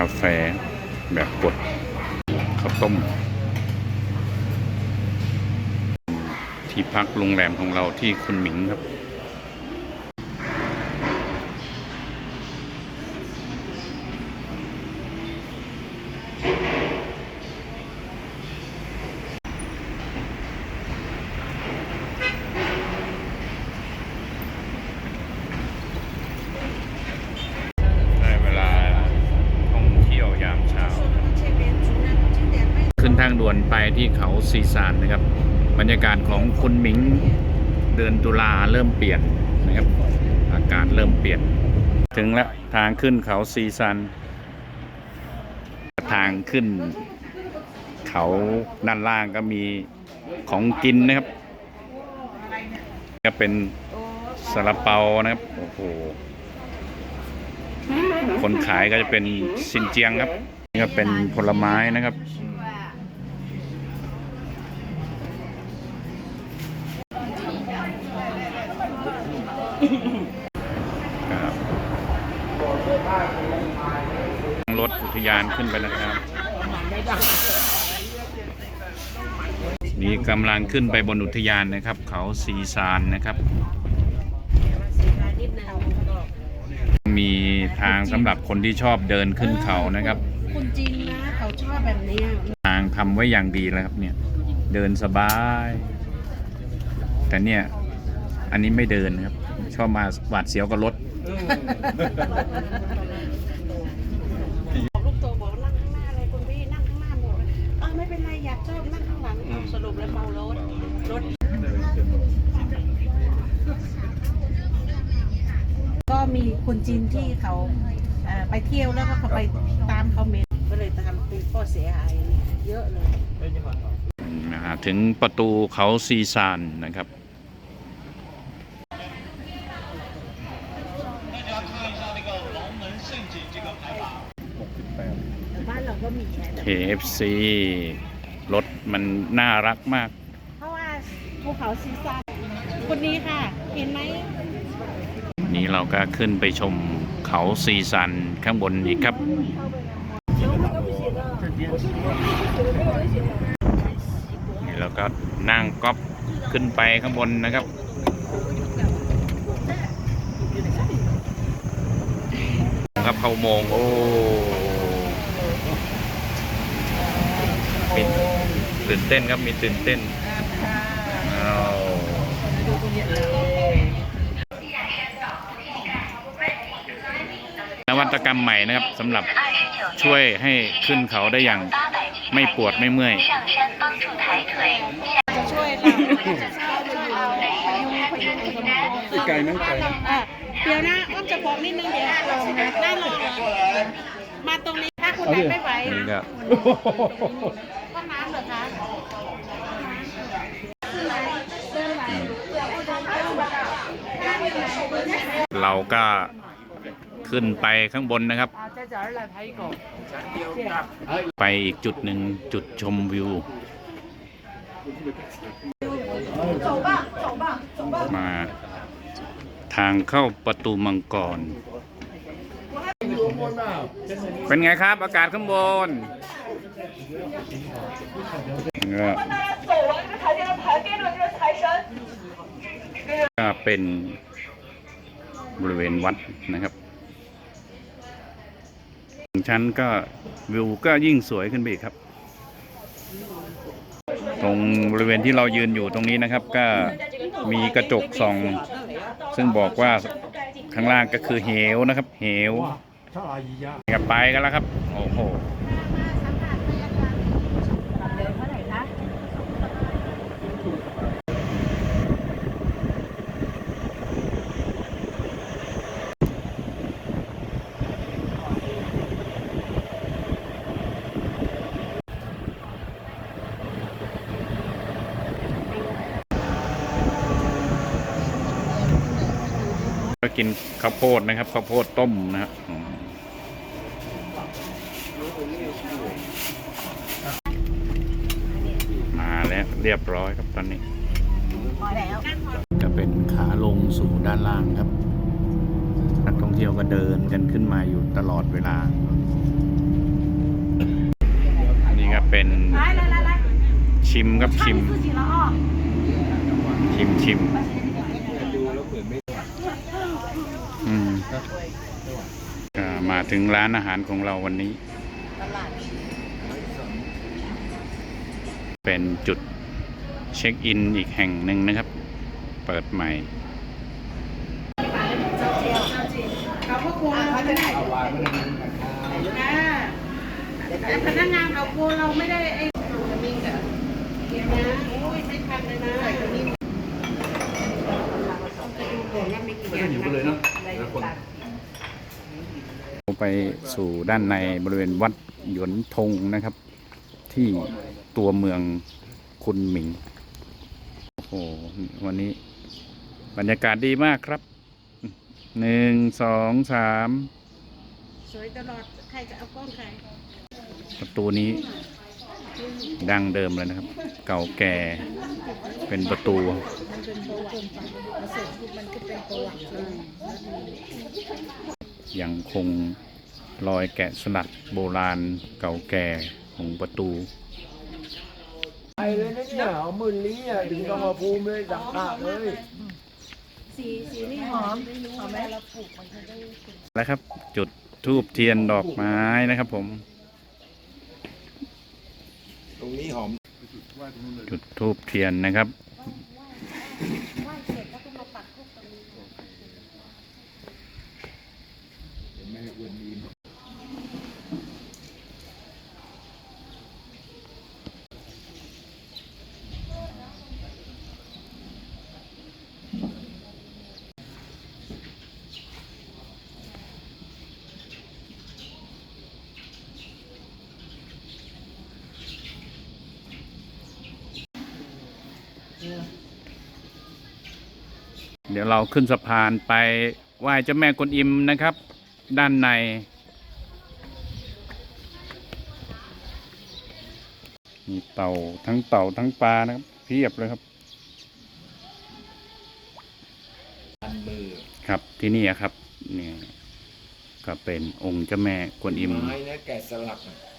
กาแฟแบบกดข้าวต้ม ที่พักโรงแรมของเราที่คุณหมิงครับ ได้เวลาท่องเที่ยวยามเช้า ขึ้นทางด่วนไปที่เขาซีซานนะครับ บรรยากาศของคุณหมิงเดือนตุลาเริ่มเปลี่ย นะครับ อากาศเริ่มเปลี่ยน ถึงแล้วทางขึ้นเขาซีซานทางขึ้น เขาด้านล่างก็มีของกินนะครับ ก็เป็นซาลาเปานะครับโอ้โหคนขายก็จะเป็นซินเจียงครับนี่ก็เป็นผลไม้นะครับ ทยานขึ้นไปแล้วครับ นี่กำลังขึ้นไปบนอุทยานนะครับ เขาซีซานนะครับ มีทางสำหรับคนที่ชอบเดินขึ้นเขานะครับ คุณจริงนะเขาชอบแบบเนี้ยทางทำไว้อย่างดีแล้วครับเนี่ยเดินสบาย แต่เนี่ยอันนี้ไม่เดินครับ ชอบมาหวาดเสียวกับรถ ลูกโตบอกนั่งข้างหน้าเลยคุณพี่นั่งข้างหน้าหมดเออไม่เป็นไรอยากชอบนั่งข้างหลังสรุปแล้วเมารถรถ ก็มี คนจีนที่เขาเอ่อไปเที่ยวแล้วก็เขาไปตามเขาเมนก็เลยทำเป็นข้อเสียหายเยอะเลย นะฮะถึงประตูเขาซีซานนะครับแต่บ้านเราก็มีแค่ KFC รถมันน่ารักมาก เพราะว่าภูเขาซีซานคนนี้ค่ะ เห็นไหม นี่เราก็ขึ้นไปชมเขาซีซันข้างบนอีกครับ นี่เราก็นั่งก๊อปขึ้นไปข้างบนนะครับครับเข้าโมงโอ้มีตื่นเต้นครับมีตื่นเต้นอ้าวนวั ตกรรมใหม่นะครับสำหรับช่วยให้ขึ้นเขาได้อย่างไม่ปวดไม่เมื่อยจะช่วยเราไกลไหมไกลเดี๋ยวนะอ้อมจะบอกนิดนึงเดี๋ยวลองนะน่าลองมาตรงนี้ถ้าคุณไหนไม่ไหวก็น้ำเหรอคะเราก็ ขึ้นไปข้างบนนะครับ ไปอีกจุดหนึ่งจุดชมวิว มาทางเข้าประตูมังกร เป็นไงครับ อากาศข้างบนก็เป็นบริเวณวัดนะครับ ชั้นก็วิวก็ยิ่งสวยขึ้นไปอีกครับ ตรงบริเวณที่เรายืนอยู่ตรงนี้นะครับ ก็มีกระจกส่อง ซึ่งบอกว่าข้างล่างก็คือเหวนะครับ เหวกับไปกันแล้วครับ โอ้โห กินข้าวโพดนะครับข้าวโพดต้มนะฮะมาแล้วเรียบร้อยครับตอนนี้จะเป็นขาลงสู่ด้านล่างครับนักท่องเที่ยวก็เดินกันขึ้นมาอยู่ตลอดเวลา นี่ก็เป็นชิมครับชิม ชิมชิม มก็มาถึงร้านอาหารของเราวันนี้ เป็นจุดเช็คอินอีกแห่งหนึ่งนะครับ เปิดใหม่เขาก็กลัวเราไม่ได้อ่าแต่พนักงานเขากลัวเราไม่ได้ไอ้มิ้งอะเดี๋ยวนะโอ้ยไม่ทันเลยนะใส่กระมิ้งต้องไปดูก่อนว่ามีกี่อย่างนะเลยเนาะ ไปสู่ด้านในบริเวณวัดหยวนทงนะครับ ที่ตัวเมืองคุนหมิง โอ้โห วันนี้ บรรยากาศดีมากครับหนึ่งสองสามสวยตลอด ใครจะเอากล้องใครประตูนี้ ดั้งเดิมเลยนะครับ เก่าแก่เป็นประตูมันเป็นประวัติมาเสร็จปุ๊บมันก็เป็นประวัติเลยยังคงรอยแกะสลักโบราณเก่าแก่ของประตูไปเลยนะเนี่ยเอาหมื่นลี้อะถึงกรรมภูมิเลยสังขารเลยสีสีนี่หอมหอมไหมเราปลูกมันจะได้แล้วครับจุดทูบเทียนดอกไม้นะครับผม ตรงนี้หอม จุดทูบเทียนนะครับ ไหว้เสร็จแล้วก็มาปักทูบตรงนี้ เดี๋ยวเราขึ้นสะพานไปไหว้เจ้าแม่กวนอิมนะครับ ด้านใน มีเต่าทั้งเต่าทั้งปลานะครับ เพียบเลยครับอันมือครับที่นี่ครับเนี่ยก็เป็นองค์เจ้าแม่กวนอิม ไม้นะแกะสลักอะ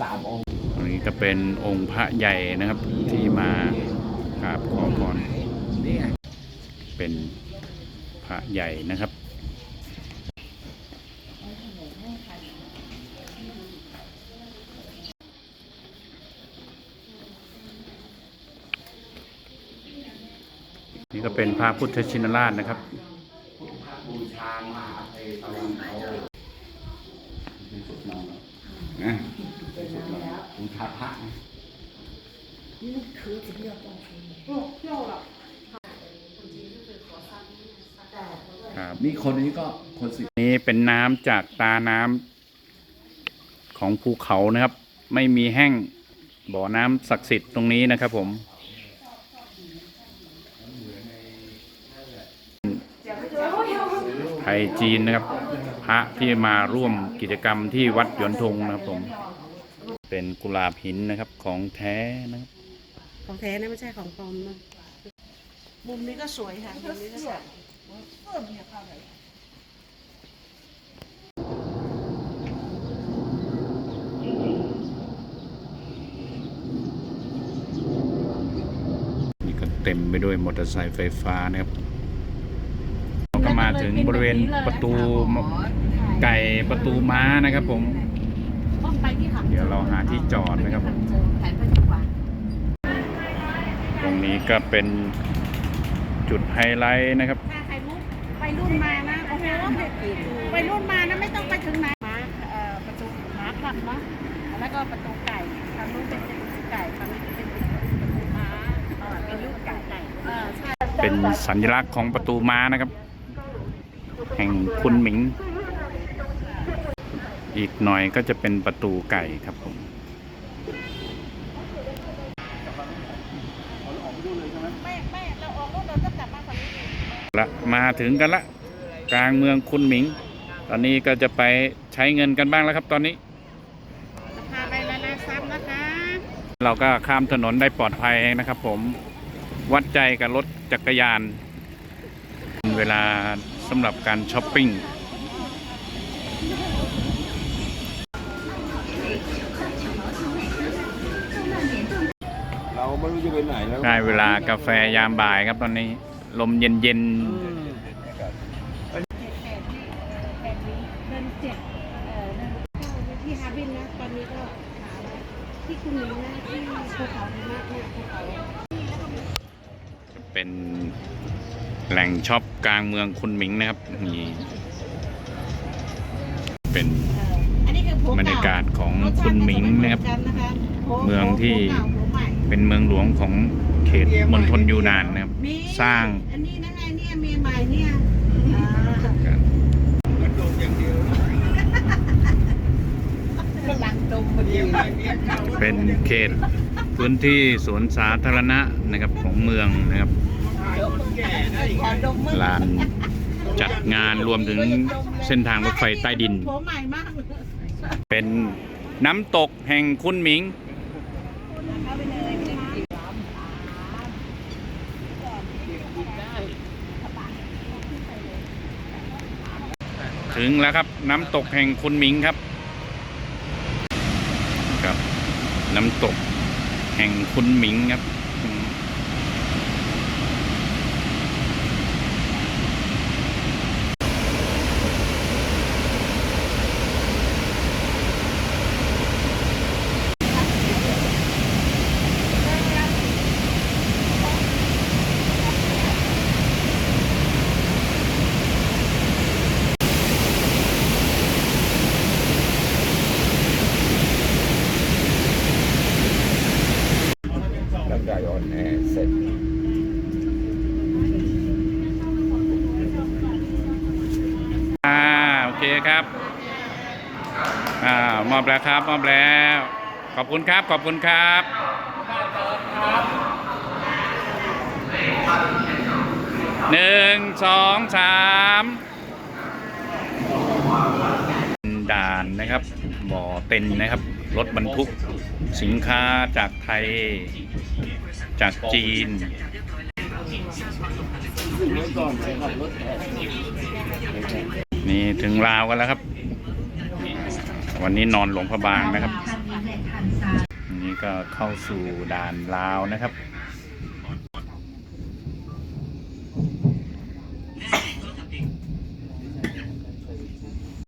สามองค์อันนี้ก็เป็นองค์พระใหญ่นะครับที่มากราบขอพรเนี่เป็นพระใหญ่นะครับนี่ก็เป็นพระพุทธชินราชนะครับ ครับ นี่คนนี้ก็คนสินี่เป็นน้ำจากตาน้ำของภูเขานะครับ ไม่มีแห้งบ่อน้ำศักดิ์สิทธิ์ตรงนี้นะครับ ผม ไทยจีนนะครับ พระที่มาร่วมกิจกรรมที่วัดหยวนทงนะครับผม เป็นกุหลาบหินนะครับของแท้นะครับ ของแท้นะไม่ใช่ของปลอมนะมุมนี้ก็สวยค่ะมุมนี้ก็สวย นี่ก็เต็มไปด้วยมอเตอร์ไซค์ไฟฟ้านะครับเราก็มาถึงบริเวณประตูไก่ประตูม้านะครับผม ต้องไปที่หักเดี๋ยวเราหาที่จอดนะครับผมถ่ายไปดีกว่าตรงนี้ก็เป็นจุดไฮไลท์นะครับถ้าใคร ไปรุ่นมานะโอ้โหไปรุ่นมานะไม่ต้องไปถึงไหนม้าเอ่อประตูม้าคลับเนาะแล้วก็ประตูไก่ทางนู้นเป็นประตูไก่ทางนี้เป็นประตูม้าเอ่อเป็นลูกไก่ไก่เออใช่เป็นสัญลักษณ์ของประตูม้านะครับ แห่งคุณหมิง อีกหน่อยก็จะเป็นประตูไก่ครับผม ไม่ไม่เราออกรถเราจะกลับมาฝั่งนี้ ละมาถึงกันละ กลางเมืองคุณหมิง ตอนนี้ก็จะไปใช้เงินกันบ้างแล้วครับตอนนี้พาไปละลาซับนะคะ เราก็ข้ามถนนได้ปลอดภัยนะครับ ผมวัดใจกับรถจักรยาน เวลาสำหรับการช้อปปิ้งเราไม่รู้จะไปไหนแล้วได้เวลากาแฟยามบ่ายครับตอนนี้ ลมเย็นแปดนี้แปดนี้เดินเจ็ดเอ่อเดินเข้าที่ฮาร์บินนะตอนนี้ก็หาไว้ที่คุณหมิงนะที่ภูเขาหิมะเนี่ยภูเขาๆเป็นแหล่งช็อปกลางเมืองคุนหมิงนะครับนี่เป็นเอ่ออันนี้คือโผบรรยากาศของรสชาคุตินหมิงนะครับจเหมือกันะคะโผเมืองที่โผเก่าโผใหม่เป็นเมืองหลวงของเขตมณฑลยูนานนะครับ มีสร้าง อันนี้นะไงเนี่ยเมียใหม่เนี่ยอ่ามันดมอย่างเดียวกำลังดมพอดีเป็นเขตพื้นที่สวนสาธารณะนะครับของเมืองนะครับขอดมมั่งลานจัดงานรวมถึงเส้นทางรถไฟใต้ดินโผใหม่มากเป็นน้ำตกแห่งคุนหมิงเข้าไปเลยไม่ได้กิน ถึงแล้วครับ น้ำตกแห่งคุนหมิงครับครับ น้ำตกแห่งคุนหมิงครับอืมร่างกายอ่อนแอเสร็จ อ่าโอเคครับอ่าม อบแล้วครับมแล้ว ขอบคุณครับ ขอบคุณครับหนึ่งสองสามด่านนะครับ บ่อเต็นนะครับ รถบรรทุกสินค้าจากไทย จากจีนนี่ถึงลาวกันแล้วครับ วันนี้นอนหลวงพระบางนะครับนนี้ก็เข้าสู่ด่านลาวนะครับ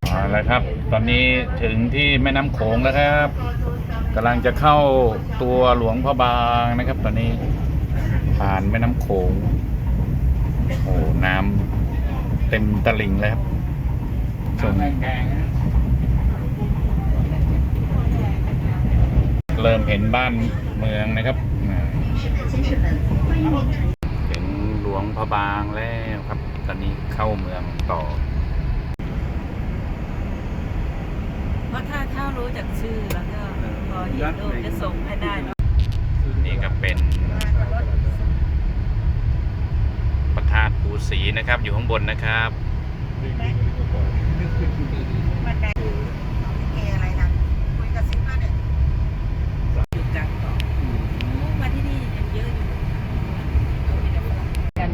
เอาละครับ ตอนนี้ถึงที่แม่น้ำโขงแล้วครับกำลังจะเข้าตัวหลวงพระบางนะครับ ตอนนี้ผ่านแม่น้ำโขงโอ้น้ำเต็มตลิ่งเลยครับชม เริ่มเห็นบ้านเมืองนะครับอ่าถึงหลวงพระบางแล้วครับ ตอนนี้เข้าเมืองต่อเพราะถ้าถ้ารู้จากชื่อแล้วก็พอเห็นรูปจะส่งให้ได้นี่ก็เป็นพระธาตุปูสีนะครับ อยู่ข้างบนนะครับ บันไดเกอะไรนะคุยกับซิมาเนี่ย อยู่กลางเกาะมาที่นี่ยังเยอะอยู่กัน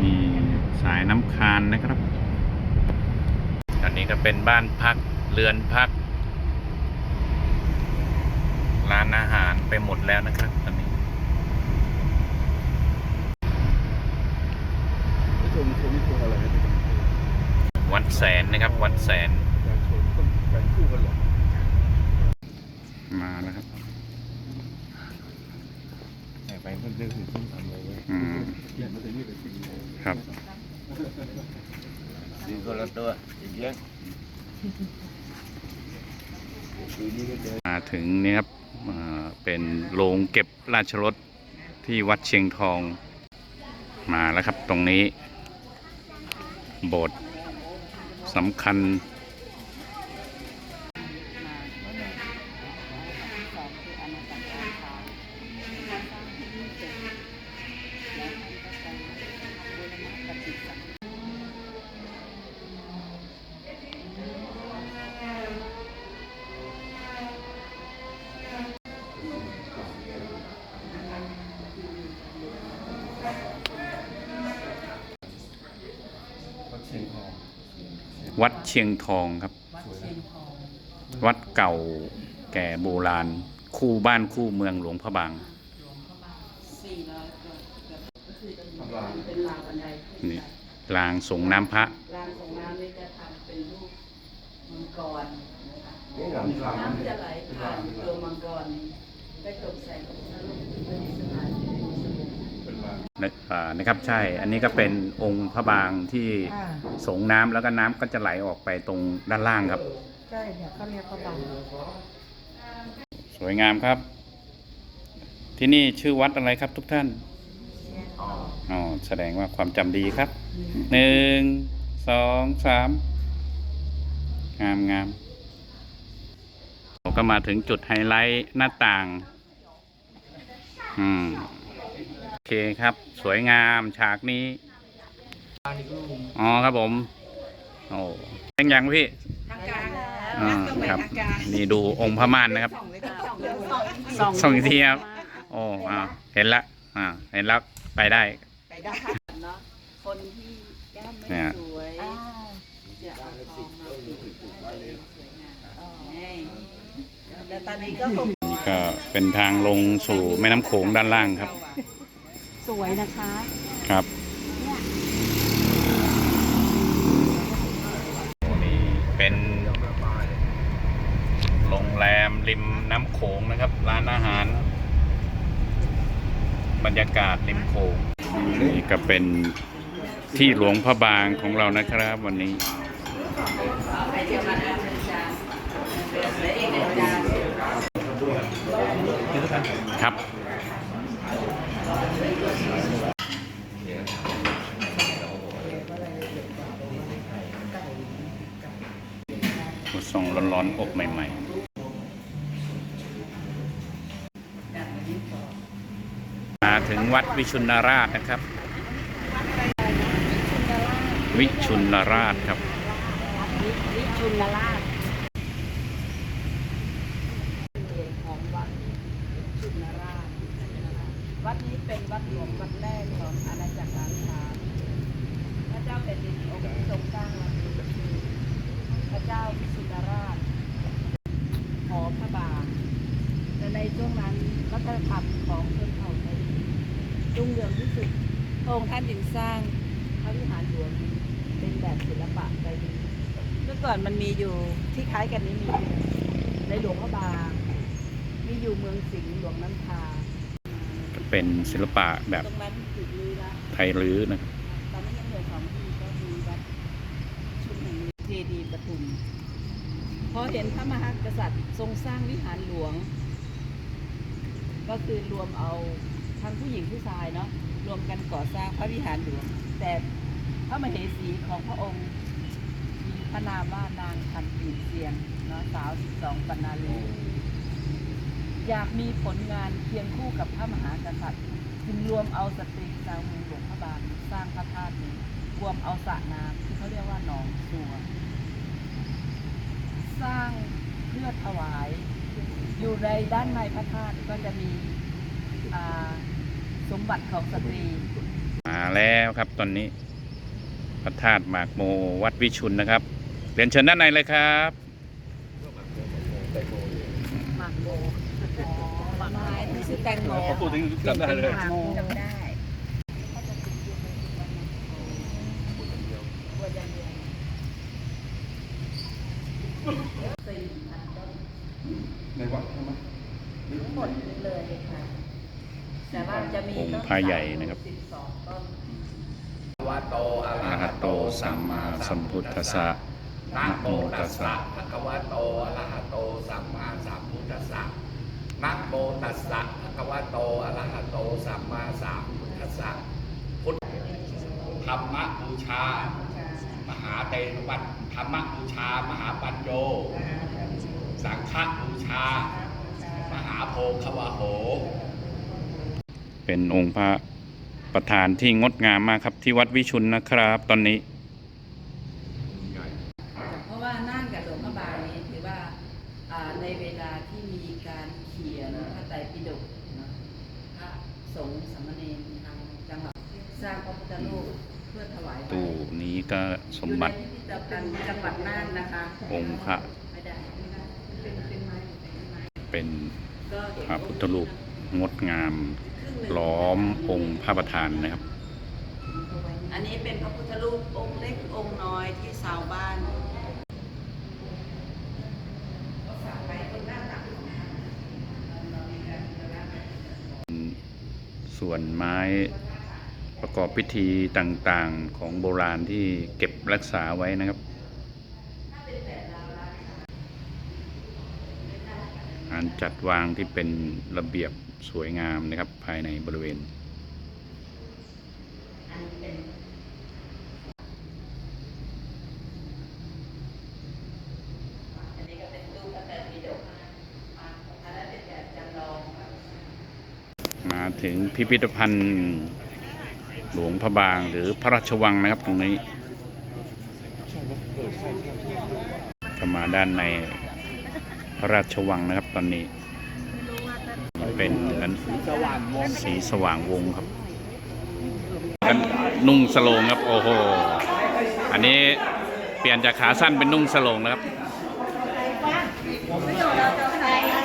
มีสายน้ำคานนะครับ อันนี้ก็ เป็นบ้านพักเรือนพัก ร้านอาหารไปหมดแล้วนะครับตอนนี้ชมชมนี่ชมอะไรนะวัดแสนนะครับ วัดแสนการชมต้องแบ่งคู่กันหรอมาแล้วครับไปเพิ่มเรื่องอื่นต้องทำเลยเว้ยอืมเยี่ยมมาถึงนี่เลยจริงครับ ดีคนละตัวอีกเยอะมาถึงนี่ครับอ่าเป็นโรงเก็บราชรถที่วัดเชียงทองมาแล้วครับตรงนี้ โบสถ์สำคัญ ชียงทองครับ วัดเชียงทองวัดเก่าแก่โบราณ คู่บ้านคู่เมืองหลวงพระบาง หลวงพระบางสี่ร้อยกว่าก็คือจะมีเป็นรางบันไดขึ้นนี่ ไป รางส่งน้ำพระ รางของน้ำนี่จะทำเป็นรูปมังกรนะคะนี่หลังคาน้ำจะไหลผ่านตัวมังกรไปตกใส่ของพ อ่านะครับใช่ อันนี้ก็เป็นองค์พระบางที่ส่งน้ำแล้วก็น้ำก็จะไหลออกไปตรงด้านล่างครับ ใช่เนี่ยเขาเรียกเขาบังสวยงามครับ ที่นี่ชื่อวัดอะไรครับทุกท่านอ๋อแสดงว่าความจำดีครับหนึ่งสองสามงามงามเราก็มาถึงจุดไฮไลท์หน้าต่าง อืมโอ เคครับ สวยงามฉากนี้อ๋อครับผมโอ้เป็นยังพี่ทางการอ่าครับ นี่ดูองค์พระม่านนะครับส่องส่งอีกทีครับโอ้อ่าเห็นละอ่าเห็นแล้วไปได้ไปได้เนาะคนที่แก้มไม่เนี่ยสวยจะเอาทองมาปิดให้สวยงามนี่แล้วตอนนี้ก็คงนี่ก็เป็นทางลงสู่แม่น้ำโขงด้านล่างครับ สวยนะคะครับ นี่เป็นโรงแรมริมน้ำโขงนะครับ ร้านอาหาร บรรยากาศริมโขงนี่ก็เป็นที่หลวงพระบางของเรานะครับวันนี้ไปเที่ยวมาแล้วนะจ๊ะเป็นเอกเอกจ้า ครับ ส่งร้อนๆ อบ ใหม่ๆ มาถึงวัดวิชุนราชนะครับ วิชุนราชครับ วิชุนราชของวัดวิชุนราช วัดนี้เป็นวัดหลวงวัดแรกของอาณาจักรล้านช้างพระเจ้าแผ่นดินองค์ที่ทรงสร้างวัดนี้ก็คือพระเจ้าวิสุทธราชหอพระบางแต่ในช่วงนั้นวัฒนธรรมของชนเผ่าไทย รุ่งเรืองที่สุดพระองค์ท่านจึงสร้างพระวิหารหลวงเป็นแบบศิลปะไทยเมื่อก่อนมันมีอยู่ที่คล้ายกันนี้มีอยู่ในหลวงพระบางมีอยู่เมืองสิงห์หลวงน้ำทาเป็นศิลปะแบบตรงนั้นถูกลือละไทยรื้อนะครับตอนนี้ยังเหลือสองที่ก็มีวัดชุมแห่งนี้เจดีย์ปทุมพอเห็นพระมหากษัตริย์ทรงสร้างวิหารหลวง ก็คือรวมเอา ทั้งผู้หญิงผู้ชายเนาะรวมกันก่อสร้างพระวิหารหลวงแต่พระมเหสีของพระองค์มีพระนามว่านางคันปีเสียงเนาะสาวสิบสองปนาลีอยากมีผลงานเคียงคู่กับพระมหากษัตริย์จึงรวมเอาสตรีชาวเมืองหลวงพระบางสร้างพระธาตุนี้รวมเอาสระน้ำที่เขาเรียกว่าหนองสัวสร้างเพื่อถวาย อยู่ในด้านในพระธาตุก็จะมีอ่า สมบัติของสตรี มาแล้วครับตอนนี้ พระธาตุหมากโมวัดวิชุนนะครับเรียนเชิญด้านในเลยครับหมากโมหมากไม้ที่ชื่อแตงโมพูดถึงจำได้เลย หมากโมจำได้ ในวัดใช่ไหม ทั้งหมดเลยค่ะ แต่ว่าจะมี องค์ พระใหญ่นะครับองต้นวะโตอะระหะโตสัมมาสัมพุทธัสสะนะโมตัสสะภะคะวะโตอะระหะโตสัมมาสัมพุทธัสสะนะโมตัสสะภะคะวะโตอะระหะโตสัมมาสัมพุทธัสสะพุทธธรรมบูชา มหาเตวัตธรรมบูชา มหาปัญโย สังฆบูชา มหาโพควโห เป็นองค์พระประธานที่งดงามมากครับที่วัดวิชุนนะครับ ตอนนี้ เพราะว่าน่านกับหลวงพระบางนี้ถือว่าอ่าในเวลาที่มีการเขียนพระไตรปิฎกนะพระสงฆ์สามเณรทางจังหวัดสร้างพระพุทธรูปเพื่อถวายไว้ตู้นี้ก็สมบัติอยู่ในพิพิธธภัณฑ์จังหวัดน่านนะคะองค์พระไม่ได้ไม่ได้เป็นเป็นไม้เป็นไม้เป็นก็เห็น พระพุทธรูปงดงาม ล้อมองค์พระประธานนะครับ อันนี้เป็นพระพุทธรูปองค์เล็กองค์น้อยที่ชาวบ้านส่วนไม้ประกอบพิธีต่างๆของโบราณที่เก็บรักษาไว้นะครับการ จัดวางที่เป็นระเบียบสวยงามนะครับ ภายในบริเวณ มาถึงพิพิธภัณฑ์หลวงพระบางหรือพระราชวังนะครับตรงนี้ก็มาด้านใน ระราชวังนะครับตอนนี้เป็นอันสีสว่างวงครับกันนุ่งสโลงครับโอ้โหอันนี้เปลี่ยนจากขาสั้นเป็นนุ่งสโลงนะครับ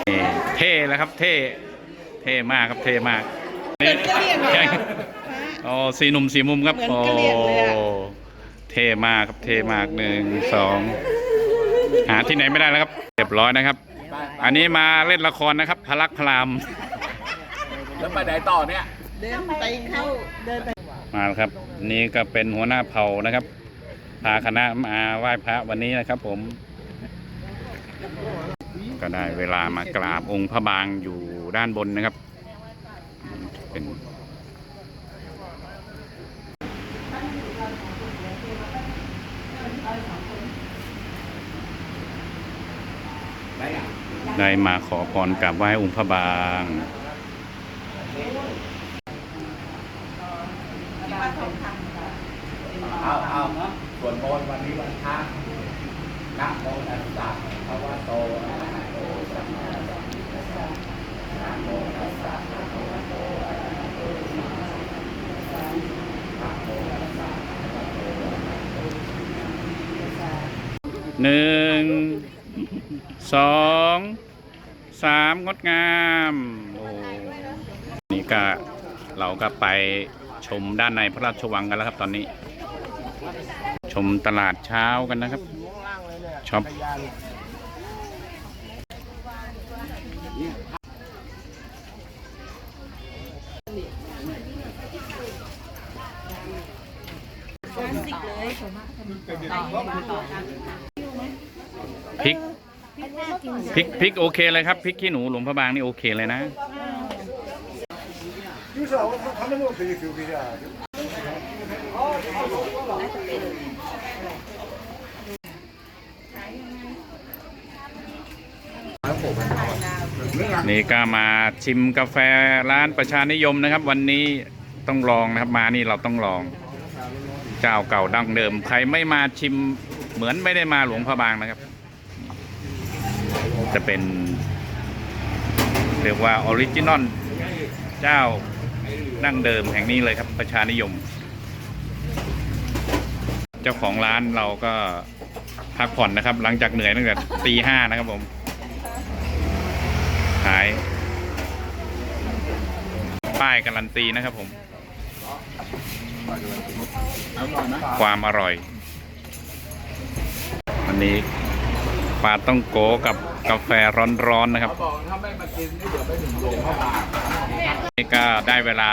นี่เท่แล้วครับเท่เท่มากครับเท่มากเหมือนกะเลียงเลยอ๋อสีหนุ่มสีมุมครับเหมือนกะเหรี่ยงเลยอะโอ้เท่มากครับเท่มากหนึ่งสองหาที่ไหนไม่ได้แล้วครับเรียบร้อยนะครับ อันนี้มาเล่นละครนะครับพลักพรามแล้วไปไหนต่อเนี่ยเดินไปเข้าเดินไปมาแล้วครับ นี่ก็เป็นหัวหน้าเผ่านะครับ พาคณะมาไหว้พระวันนี้นะครับ ผม ก็ได้เวลามากราบองค์พระบางอยู่ด้านบนนะครับ เป็น ได้มาขอพรกราบไหว้องค์พระบางเอาเอาส่วนโมนวันนี้วันพระนะโมตัสสะภะคะวะโตอะโตสัมมาสัมพุทธัสสะนะโมตัสสะภะคะวะโตอะระหะโตสัมมาสัมพุทธัสสะนะโมตัสสะภะคะวะโตอะระหะโตสัมมาสัมพุทธัสสะหนึ่งสอง สามงดงามโอ้นี่ก็เราก็ไปชมด้านในพระราชวังกันแล้วครับตอนนี้ ชมตลาดเช้ากันนะครับช็อป คลาสสิกเลย พริกพ ริกพริกโอเคเลยครับพริกขี้หนูหลวงพระบางนี่โอเคเลยนะ นี่ก็มาชิมกาแฟร้านประชานิยมนะครับ วันนี้ต้องลองนะครับมานี่เราต้องลอง เจ้าเก่าดั้งเดิม ใครไม่มาชิมเหมือนไม่ได้มาหลวงพระบางนะครับ จะเป็น เรียกว่าออริจินอลเจ้าดั้งเดิมแห่งนี้เลยครับประชานิยม เจ้าของร้านเราก็พักผ่อนนะครับ หลังจากเหนื่อยตั้งแต่ตีห้านะครับผมขาย ป้ายการันตีนะครับผม ความอร่อยอันนี้ ปลาต้องโกกับกาแฟร้อนๆนะครับบอกถ้าไม่มากินนี่เดี๋ยวไปถึงโรงพยาบาลนี่ก็ได้เวลา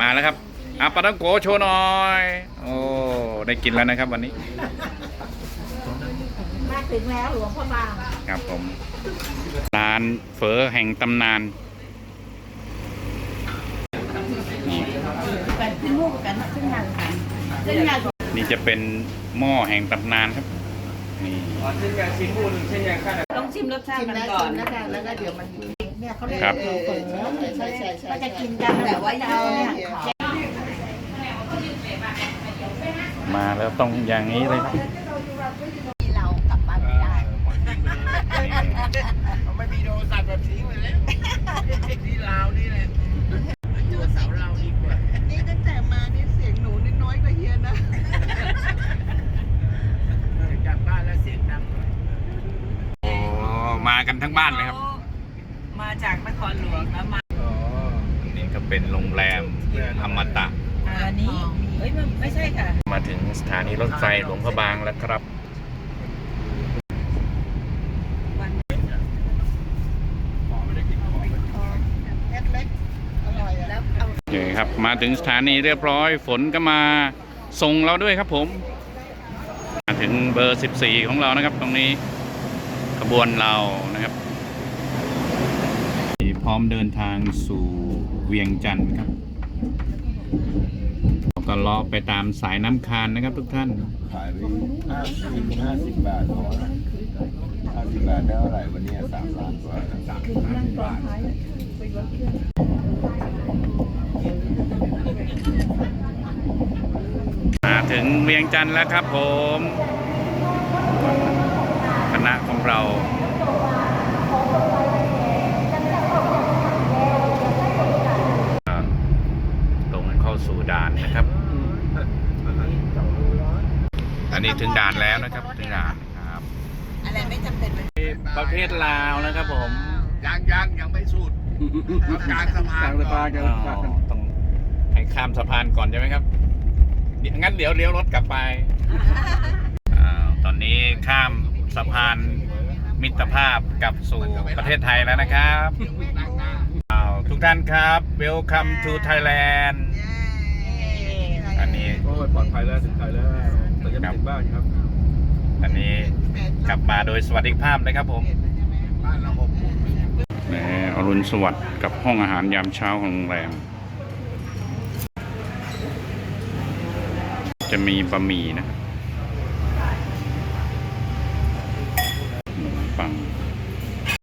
มาแล้วครับอะปลาต้องโกโชว์หน่อย โอ้ได้กินแล้วนะครับวันนี้มาถึงแล้วหลวงพ่อบางครับผมร้านเฝอแห่งตำนานนี่กันที่ลูกกันซึ่งงานกันซึ่งงา นนี่จะเป็นหม้อแห่งตำนานครับนี่ต้องชิมรสชาติชิมมันแล้วก่อชินมแล้วกันแล้วก็เดี๋ยวมันเนี่ยเขาเรียกครับเฝอใช่ใช่ใช่ก็จะกินกันแต่ว่าเอาเนี่ย มาแล้วต้องอย่างนี้เลยครับที่เรากลับบ้านไม่ได้ไม่มีโทรศัพท์แบบทิ้งไปแล้วที่ลาวนี่แหละ จากบ้านแล้วเสียงดังหน่อยโอ้มากันทั้งบ้านเลยครับ มาจากนครหลวงแล้วมาอ๋อนี่ก็เป็นโรงแรมอมตะ อันนี้เฮ้ยมัไม่ใช่ค่ะ มาถึงสถานีรถไฟหลวงพระบางแล้วครับ นี่ครับ มาถึงสถานีเรียบร้อย ฝนก็มาส่งเราด้วยครับผม ถึงเบอร์ 14 ของเรานะครับ ตรงนี้ขบวนเรานะครับพร้อมเดินทางสู่เวียงจันทร์ครับเราก็เลาะไปตามสายน้ำคานนะครับทุกท่านขายไปห้าสิบห้าสิบบาทพอห้าสิบบาทได้เท่าไหร่วันนี้สามล้านกว่าสามล้านบาท มาถึงเวียงจันทร์แล้วครับผมคณะของเราอ่าตรงเข้าสู่ด่านนะครับ อันนี้ถึงด่านแล้วนะครับถึงด่านครับอะไรไม่จำเป็นเป็นประเทศลาวนะครับผมยังยังยังไม่สุดกลางสะพานก่อนอ๋อต้องให้ข้ามสะพานก่อนใช่ไหมครับเดี๋ยว งั้นเดี๋ยวเลี้ยวรถกลับไปอ้าวตอนนี้ข้ามสะพานมิตรภาพกลับสู่ประเทศไทยแล้วนะครับอ้าวทุกท่านครับ Welcome to Thailand อันนี้โอ้ยปลอดภัยแล้วถึงไทยแล้วเราจะถึงบ้านครับ อันนี้กลับมาโดยสวัสดิภาพนะครับผมบ้านเราหกโมงแหมอรุณสวัสดิ์กับห้องอาหารยามเช้าของโรงแรม จะมีบะหมี่นะครับปัง